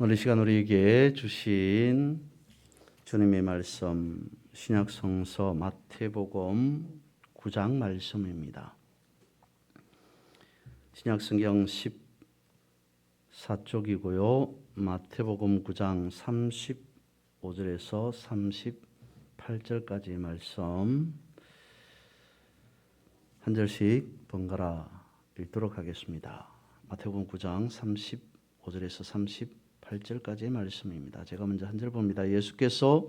오늘 이 시간 우리에게 주신 주님의 말씀 신약 성서 마태복음 9장 말씀입니다. 신약 성경 14쪽이고요. 마태복음 9장 35절에서 38절까지 말씀 한 절씩 번갈아 읽도록 하겠습니다. 마태복음 9장 35절에서 38 절까지의 말씀입니다. 제가 먼저 한 절 봅니다. 예수께서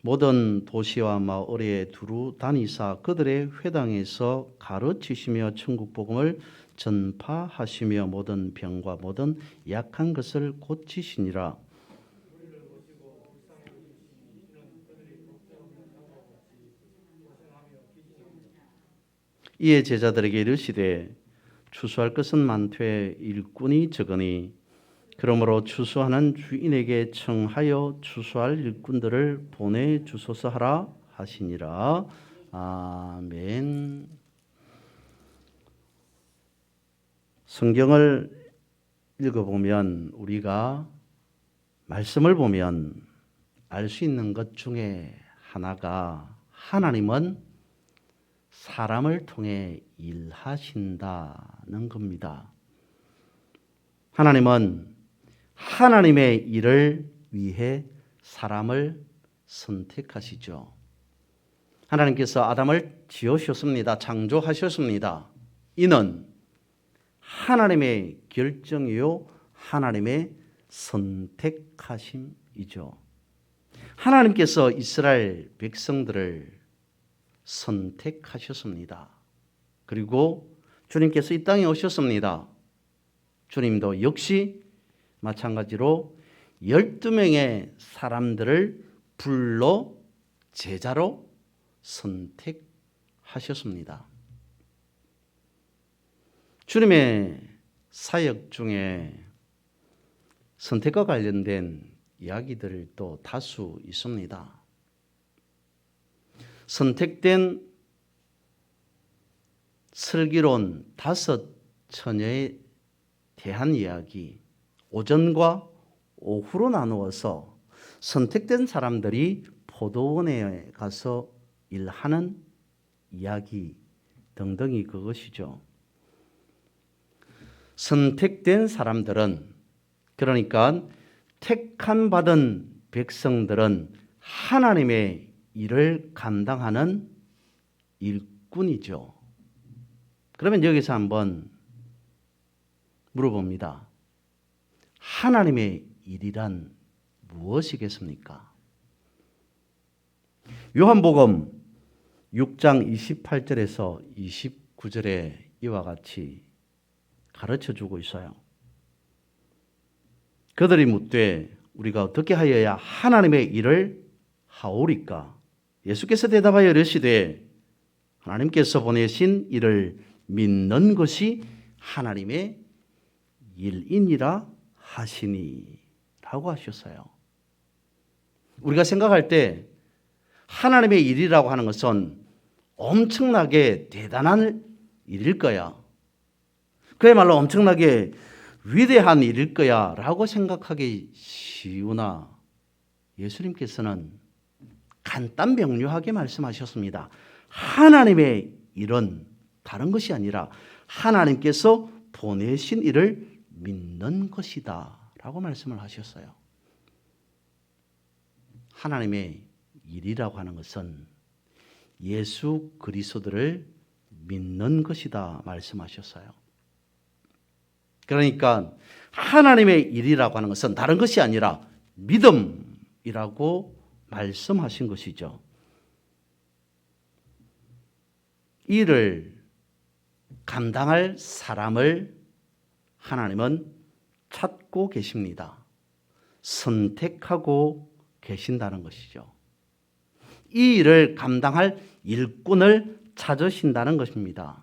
모든 도시와 마을에 두루 다니사 그들의 회당에서 가르치시며 천국 복음을 전파하시며 모든 병과 모든 약한 것을 고치시니라. 이에 제자들에게 이르시되 추수할 것은 많되 일꾼이 적으니 그러므로 추수하는 주인에게 청하여 추수할 일꾼들을 보내 주소서 하라 하시니라. 아멘. 성경을 읽어보면 우리가 말씀을 보면 알 수 있는 것 중에 하나가 하나님은 사람을 통해 일하신다는 겁니다. 하나님은 하나님의 일을 위해 사람을 선택하시죠. 하나님께서 아담을 지으셨습니다. 창조하셨습니다. 이는 하나님의 결정이요, 하나님의 선택하심이죠. 하나님께서 이스라엘 백성들을 선택하셨습니다. 그리고 주님께서 이 땅에 오셨습니다. 주님도 역시 마찬가지로 12명의 사람들을 불러 제자로 선택하셨습니다. 주님의 사역 중에 선택과 관련된 이야기들도 다수 있습니다. 선택된 슬기로운 다섯 처녀에 대한 이야기, 오전과 오후로 나누어서 선택된 사람들이 포도원에 가서 일하는 이야기 등등이 그것이죠. 선택된 사람들은 그러니까 택한 받은 백성들은 하나님의 일을 감당하는 일꾼이죠. 그러면 여기서 한번 물어봅니다. 하나님의 일이란 무엇이겠습니까? 요한복음 6장 28절에서 29절에 이와 같이 가르쳐 주고 있어요. 그들이 묻되 우리가 어떻게 하여야 하나님의 일을 하오리까? 예수께서 대답하여 이르시되 하나님께서 보내신 일을 믿는 것이 하나님의 일이니라 하시니 라고 하셨어요. 우리가 생각할 때 하나님의 일이라고 하는 것은 엄청나게 대단한 일일 거야. 그야말로 엄청나게 위대한 일일 거야 라고 생각하기 쉬우나 예수님께서는 간단 명료하게 말씀하셨습니다. 하나님의 일은 다른 것이 아니라 하나님께서 보내신 일을 믿는 것이다. 라고 말씀을 하셨어요. 하나님의 일이라고 하는 것은 예수 그리스도를 믿는 것이다. 말씀하셨어요. 그러니까 하나님의 일이라고 하는 것은 다른 것이 아니라 믿음이라고 말씀하신 것이죠. 일을 감당할 사람을 하나님은 찾고 계십니다. 선택하고 계신다는 것이죠. 이 일을 감당할 일꾼을 찾으신다는 것입니다.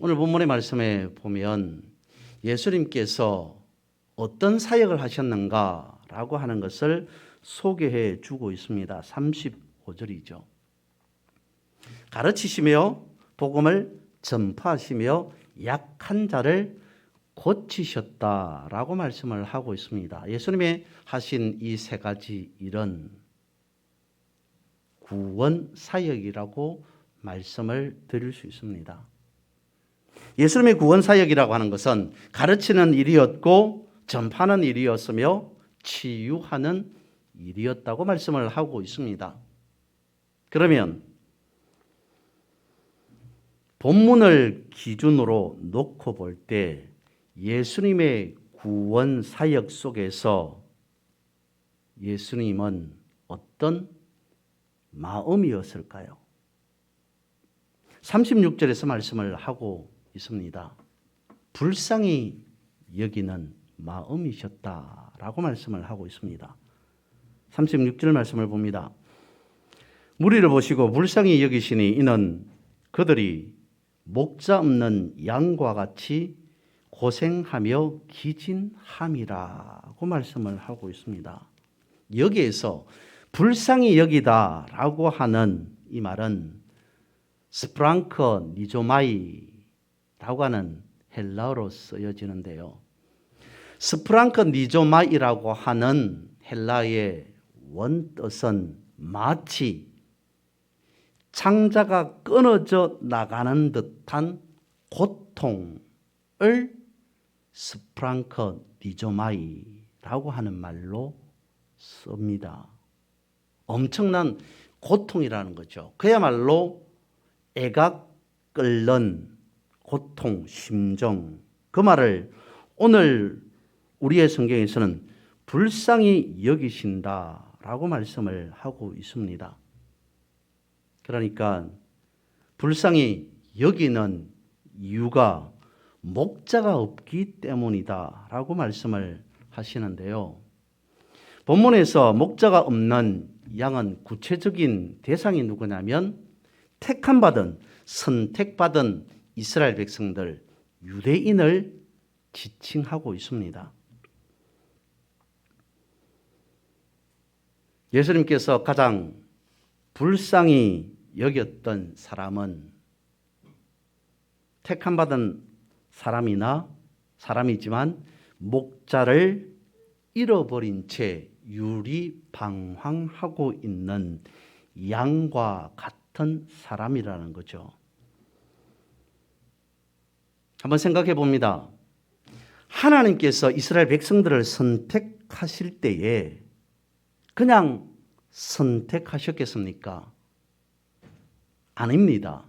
오늘 본문의 말씀에 보면 예수님께서 어떤 사역을 하셨는가라고 하는 것을 소개해 주고 있습니다. 35절이죠. 가르치시며 복음을 전파하시며 약한 자를 고치셨다라고 말씀을 하고 있습니다. 예수님의 하신 이 세 가지 일은 구원 사역이라고 말씀을 드릴 수 있습니다. 예수님의 구원 사역이라고 하는 것은 가르치는 일이었고 전파하는 일이었으며 치유하는 일이었다고 말씀을 하고 있습니다. 그러면 본문을 기준으로 놓고 볼 때 예수님의 구원 사역 속에서 예수님은 어떤 마음이었을까요? 36절에서 말씀을 하고 있습니다. 불쌍히 여기는 마음이셨다라고 말씀을 하고 있습니다. 36절 말씀을 봅니다. 무리를 보시고 불쌍히 여기시니 이는 그들이 목자 없는 양과 같이 고생하며 기진함이라고 말씀을 하고 있습니다. 여기에서 불쌍히 여기다라고 하는 이 말은 스프랑커 니조마이라고 하는 헬라어로 쓰여지는데요. 스프랑커 니조마이라고 하는 헬라의 원뜻은 마치 창자가 끊어져 나가는 듯한 고통을 스프랑커 니조마이라고 하는 말로 씁니다. 엄청난 고통이라는 거죠. 그야말로 애가 끓는 고통, 심정. 그 말을 오늘 우리의 성경에서는 불쌍히 여기신다라고 말씀을 하고 있습니다. 그러니까 불쌍히 여기는 이유가 목자가 없기 때문이다 라고 말씀을 하시는데요. 본문에서 목자가 없는 양은 구체적인 대상이 누구냐면 택함 받은 선택받은 이스라엘 백성들 유대인을 지칭하고 있습니다. 예수님께서 가장 불쌍히 여겼던 사람은 택함 받은 사람이나 사람이지만 목자를 잃어버린 채 유리방황하고 있는 양과 같은 사람이라는 거죠. 한번 생각해 봅니다. 하나님께서 이스라엘 백성들을 선택하실 때에 그냥 선택하셨겠습니까? 아닙니다.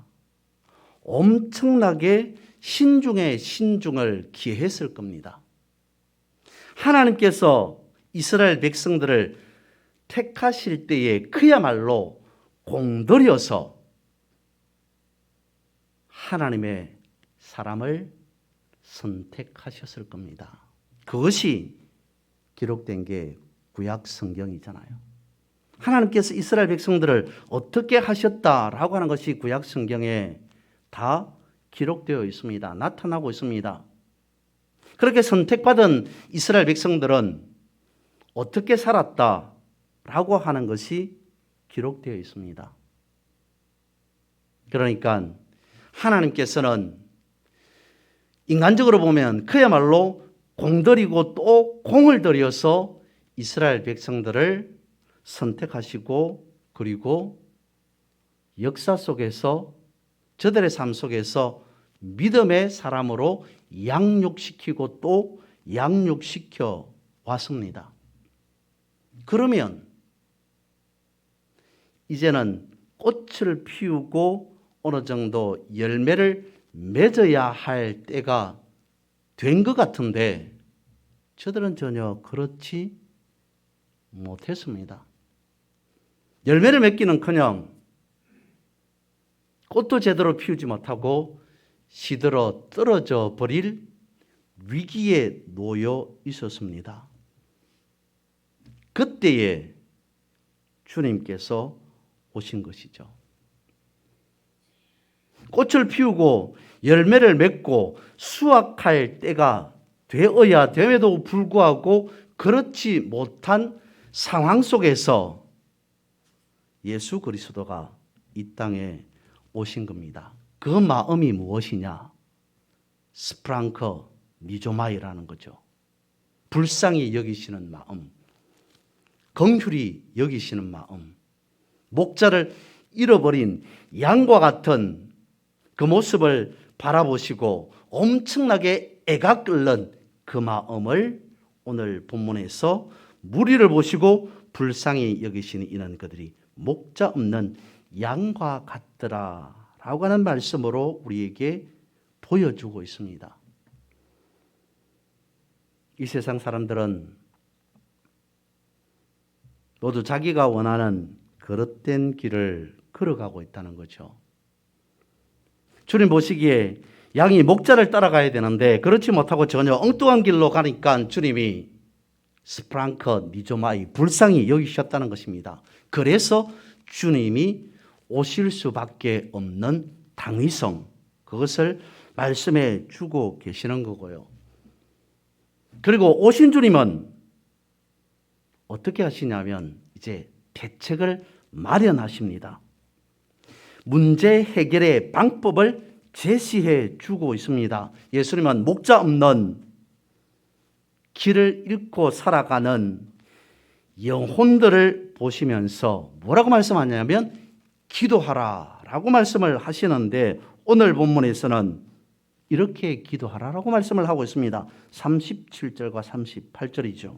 엄청나게 신중에 신중을 기했을 겁니다. 하나님께서 이스라엘 백성들을 택하실 때에 그야말로 공들여서 하나님의 사람을 선택하셨을 겁니다. 그것이 기록된 게 구약 성경이잖아요. 하나님께서 이스라엘 백성들을 어떻게 하셨다라고 하는 것이 구약 성경에 다 기록되어 있습니다. 나타나고 있습니다. 그렇게 선택받은 이스라엘 백성들은 어떻게 살았다라고 하는 것이 기록되어 있습니다. 그러니까 하나님께서는 인간적으로 보면 그야말로 공들이고 또 공을 들여서 이스라엘 백성들을 선택하시고 그리고 역사 속에서 저들의 삶 속에서 믿음의 사람으로 양육시키고 또 양육시켜 왔습니다. 그러면 이제는 꽃을 피우고 어느 정도 열매를 맺어야 할 때가 된 것 같은데 저들은 전혀 그렇지 못했습니다. 열매를 맺기는커녕 꽃도 제대로 피우지 못하고 시들어 떨어져 버릴 위기에 놓여 있었습니다. 그때에 주님께서 오신 것이죠. 꽃을 피우고 열매를 맺고 수확할 때가 되어야 됨에도 불구하고 그렇지 못한 상황 속에서 예수 그리스도가 이 땅에 오신 겁니다. 그 마음이 무엇이냐? 스프랑커 니조마이라는 거죠. 불쌍히 여기시는 마음, 긍휼히 여기시는 마음, 목자를 잃어버린 양과 같은 그 모습을 바라보시고 엄청나게 애가 끓는 그 마음을 오늘 본문에서 무리를 보시고 불쌍히 여기시는 이는 그들이 목자 없는 양과 같더라 라고 하는 말씀으로 우리에게 보여주고 있습니다. 이 세상 사람들은 모두 자기가 원하는 그릇된 길을 걸어가고 있다는 거죠. 주님 보시기에 양이 목자를 따라가야 되는데 그렇지 못하고 전혀 엉뚱한 길로 가니까 주님이 스프랑커 니조마이 불쌍히 여기셨다는 것입니다. 그래서 주님이 오실 수밖에 없는 당위성 그것을 말씀해 주고 계시는 거고요. 그리고 오신 주님은 어떻게 하시냐면 이제 대책을 마련하십니다. 문제 해결의 방법을 제시해 주고 있습니다. 예수님은 목자 없는 길을 잃고 살아가는 영혼들을 보시면서 뭐라고 말씀하냐면 기도하라 라고 말씀을 하시는데 오늘 본문에서는 이렇게 기도하라라고 말씀을 하고 있습니다. 37절과 38절이죠.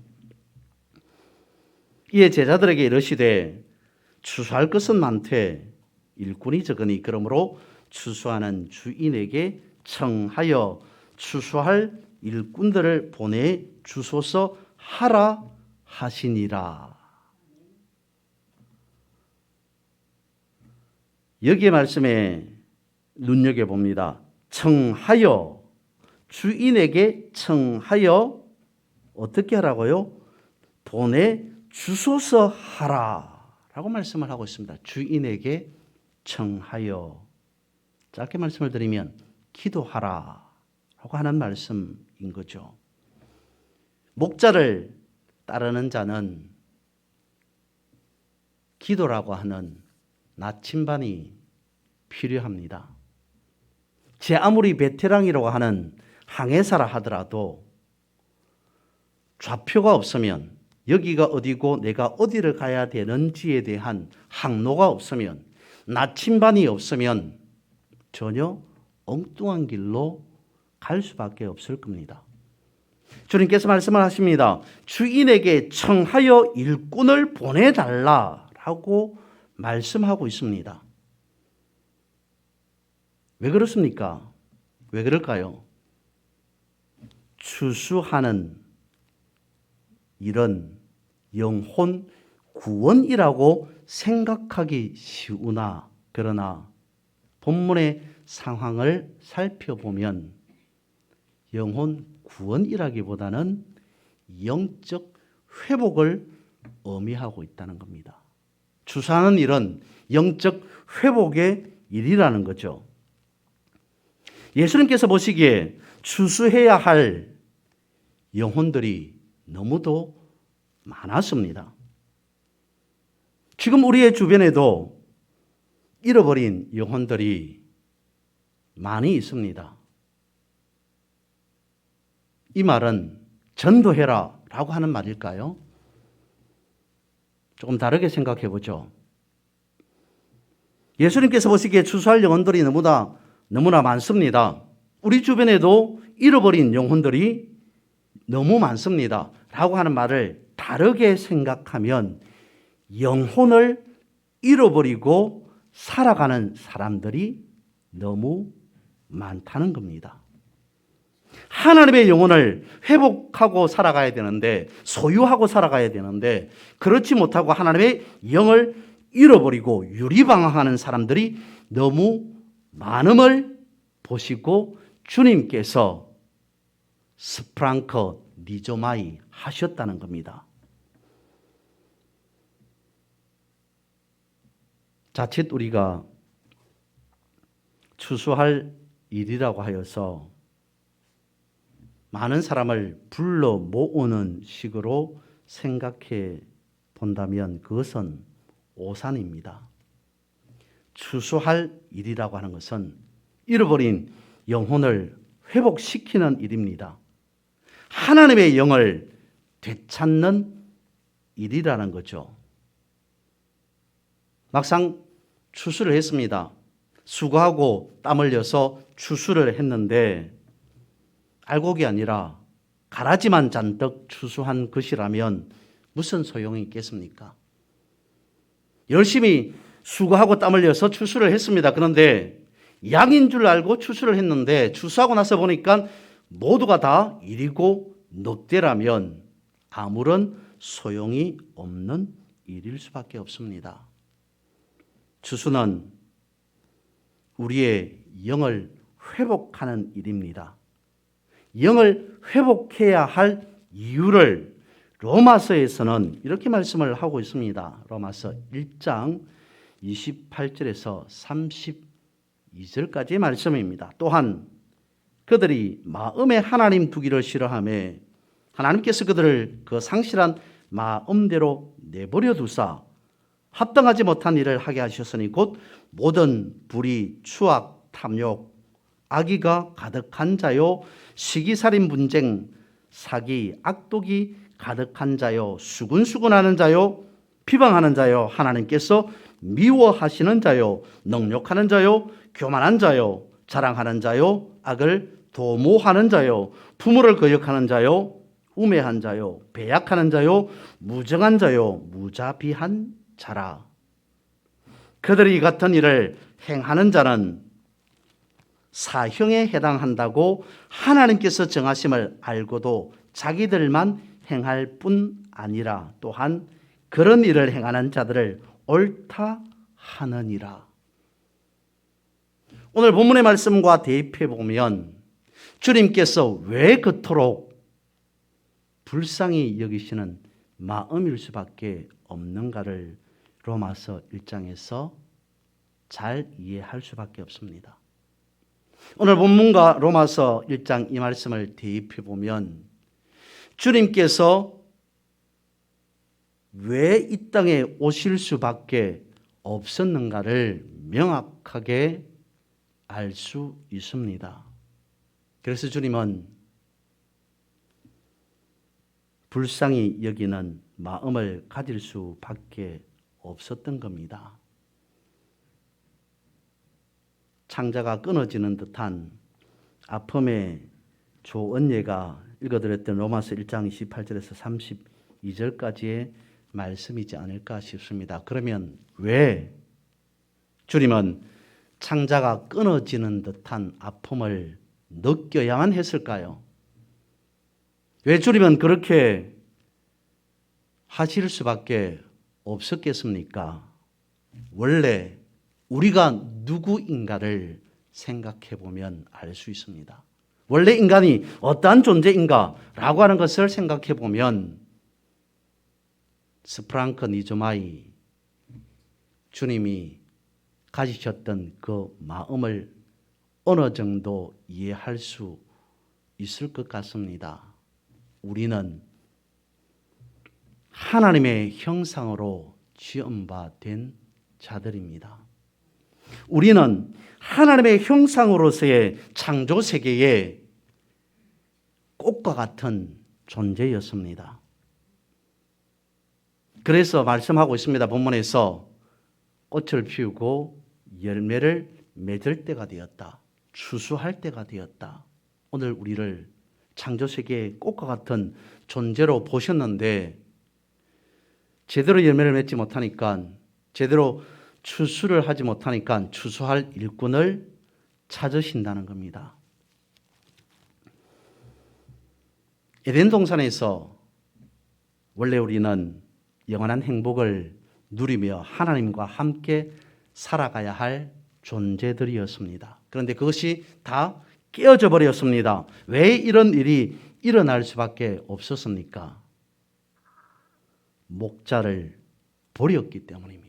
이에 제자들에게 이르시되 추수할 것은 많되 일꾼이 적으니 그러므로 추수하는 주인에게 청하여 추수할 일꾼들을 보내 주소서 하라 하시니라. 여기에 말씀에 눈여겨 봅니다. 청하여 주인에게 청하여 어떻게 하라고요? 보내 주소서 하라라고 말씀을 하고 있습니다. 주인에게 청하여 짧게 말씀을 드리면 기도하라 라고 하는 말씀인 거죠. 목자를 따르는 자는 기도라고 하는 나침반이 필요합니다. 제 아무리 베테랑이라고 하는 항해사라 하더라도 좌표가 없으면 여기가 어디고 내가 어디를 가야 되는지에 대한 항로가 없으면 나침반이 없으면 전혀 엉뚱한 길로 갈 수밖에 없을 겁니다. 주님께서 말씀을 하십니다. 주인에게 청하여 일꾼을 보내달라라고 말씀하고 있습니다. 왜 그렇습니까? 왜 그럴까요? 추수하는 이런 영혼 구원이라고 생각하기 쉬우나 그러나 본문의 상황을 살펴보면 영혼 구원이라기보다는 영적 회복을 의미하고 있다는 겁니다. 추수하는 일은 영적 회복의 일이라는 거죠. 예수님께서 보시기에 추수해야 할 영혼들이 너무도 많았습니다. 지금 우리의 주변에도 잃어버린 영혼들이 많이 있습니다. 이 말은 전도해라 라고 하는 말일까요? 조금 다르게 생각해 보죠. 예수님께서 보시기에 추수할 영혼들이 너무나, 너무나 많습니다. 우리 주변에도 잃어버린 영혼들이 너무 많습니다. 라고 하는 말을 다르게 생각하면 영혼을 잃어버리고 살아가는 사람들이 너무 많다는 겁니다. 하나님의 영혼을 회복하고 살아가야 되는데, 소유하고 살아가야 되는데, 그렇지 못하고 하나님의 영을 잃어버리고 유리방황하는 사람들이 너무 많음을 보시고 주님께서 스프랑커 니조마이 하셨다는 겁니다. 자칫 우리가 추수할 일이라고 하여서 많은 사람을 불러 모으는 식으로 생각해 본다면 그것은 오산입니다. 추수할 일이라고 하는 것은 잃어버린 영혼을 회복시키는 일입니다. 하나님의 영을 되찾는 일이라는 거죠. 막상 추수를 했습니다. 수고하고 땀 흘려서 추수를 했는데 알곡이 아니라 가라지만 잔뜩 추수한 것이라면 무슨 소용이 있겠습니까? 열심히 수고하고 땀 흘려서 추수를 했습니다. 그런데 양인 줄 알고 추수를 했는데 추수하고 나서 보니까 모두가 다 이리고 넉대라면 아무런 소용이 없는 일일 수밖에 없습니다. 추수는 우리의 영을 회복하는 일입니다. 영을 회복해야 할 이유를 로마서에서는 이렇게 말씀을 하고 있습니다. 로마서 1장 28절에서 32절까지의 말씀입니다. 또한 그들이 마음에 하나님 두기를 싫어하며 하나님께서 그들을 그 상실한 마음대로 내버려 두사 합당하지 못한 일을 하게 하셨으니 곧 모든 불의, 추악, 탐욕, 악의가 가득한 자요. 시기살인 분쟁, 사기, 악독이 가득한 자요. 수군수군하는 자요. 비방하는 자요. 하나님께서 미워하시는 자요. 능욕하는 자요. 교만한 자요. 자랑하는 자요. 악을 도모하는 자요. 부모를 거역하는 자요. 우매한 자요. 배약하는 자요. 무정한 자요. 무자비한 자라. 그들이 같은 일을 행하는 자는 사형에 해당한다고 하나님께서 정하심을 알고도 자기들만 행할 뿐 아니라 또한 그런 일을 행하는 자들을 옳다 하느니라. 오늘 본문의 말씀과 대입해 보면 주님께서 왜 그토록 불쌍히 여기시는 마음일 수밖에 없는가를 로마서 1장에서 잘 이해할 수밖에 없습니다. 오늘 본문과 로마서 1장 이 말씀을 대입해 보면 주님께서 왜 이 땅에 오실 수밖에 없었는가를 명확하게 알 수 있습니다. 그래서 주님은 불쌍히 여기는 마음을 가질 수밖에 없었던 겁니다. 창자가 끊어지는 듯한 아픔의 조언예가 읽어드렸던 로마서 1장 28절에서 32절까지의 말씀이지 않을까 싶습니다. 그러면 왜 주님은 창자가 끊어지는 듯한 아픔을 느껴야만 했을까요? 왜 주님은 그렇게 하실 수밖에 없었겠습니까? 원래 우리가 누구인가를 생각해 보면 알 수 있습니다. 원래 인간이 어떠한 존재인가라고 하는 것을 생각해 보면 스프랑크 니조마이 주님이 가지셨던 그 마음을 어느 정도 이해할 수 있을 것 같습니다. 우리는 하나님의 형상으로 지음받은 자들입니다. 우리는 하나님의 형상으로서의 창조 세계의 꽃과 같은 존재였습니다. 그래서 말씀하고 있습니다. 본문에서 꽃을 피우고 열매를 맺을 때가 되었다. 추수할 때가 되었다. 오늘 우리를 창조 세계의 꽃과 같은 존재로 보셨는데 제대로 열매를 맺지 못하니까 제대로 추수를 하지 못하니까 추수할 일꾼을 찾으신다는 겁니다. 에덴 동산에서 원래 우리는 영원한 행복을 누리며 하나님과 함께 살아가야 할 존재들이었습니다. 그런데 그것이 다 깨어져 버렸습니다. 왜 이런 일이 일어날 수밖에 없었습니까? 목자를 버렸기 때문입니다.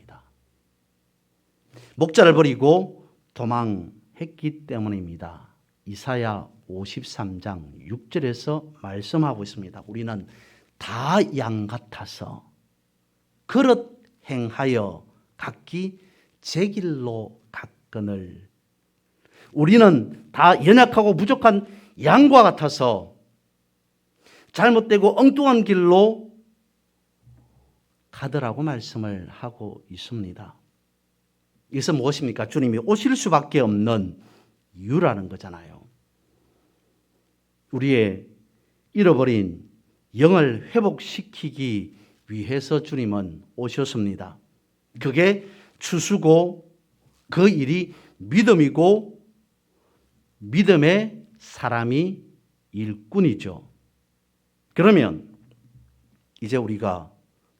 목자를 버리고 도망했기 때문입니다. 이사야 53장 6절에서 말씀하고 있습니다. 우리는 다 양 같아서 그릇 행하여 각기 제 길로 갔거늘 우리는 다 연약하고 부족한 양과 같아서 잘못되고 엉뚱한 길로 가더라고 말씀을 하고 있습니다. 이것은 무엇입니까? 주님이 오실 수밖에 없는 이유라는 거잖아요. 우리의 잃어버린 영을 회복시키기 위해서 주님은 오셨습니다. 그게 추수고 그 일이 믿음이고 믿음의 사람이 일꾼이죠. 그러면 이제 우리가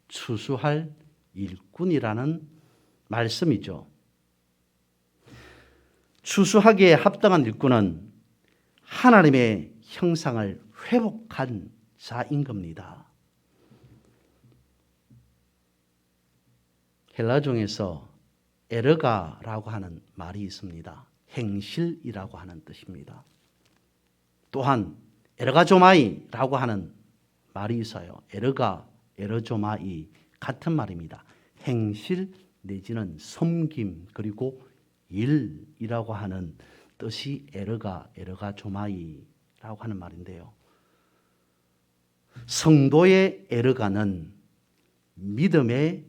추수할 일꾼이라는 말씀이죠. 추수하기에 합당한 일꾼은 하나님의 형상을 회복한 자인 겁니다. 헬라종에서 에르가라고 하는 말이 있습니다. 행실이라고 하는 뜻입니다. 또한 에르가조마이라고 하는 말이 있어요. 에르가, 에르조마이 같은 말입니다. 행실 내지는 섬김 그리고 일이라고 하는 뜻이 에르가, 에르가 조마이라고 하는 말인데요. 성도의 에르가는 믿음의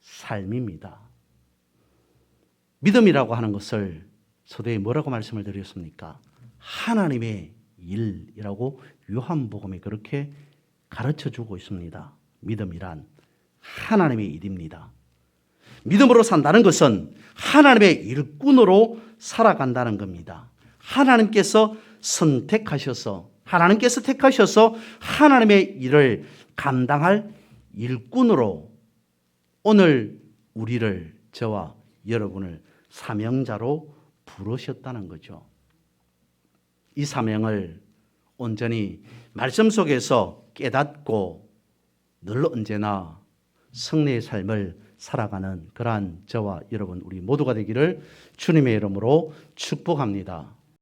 삶입니다. 믿음이라고 하는 것을 서두에 뭐라고 말씀을 드렸습니까? 하나님의 일이라고 요한복음에 그렇게 가르쳐 주고 있습니다. 믿음이란 하나님의 일입니다. 믿음으로 산다는 것은 하나님의 일꾼으로 살아간다는 겁니다. 하나님께서 선택하셔서 하나님께서 택하셔서 하나님의 일을 감당할 일꾼으로 오늘 우리를 저와 여러분을 사명자로 부르셨다는 거죠. 이 사명을 온전히 말씀 속에서 깨닫고 늘 언제나 승리의 삶을 살아가는 그러한 저와 여러분 우리 모두가 되기를 주님의 이름으로 축복합니다.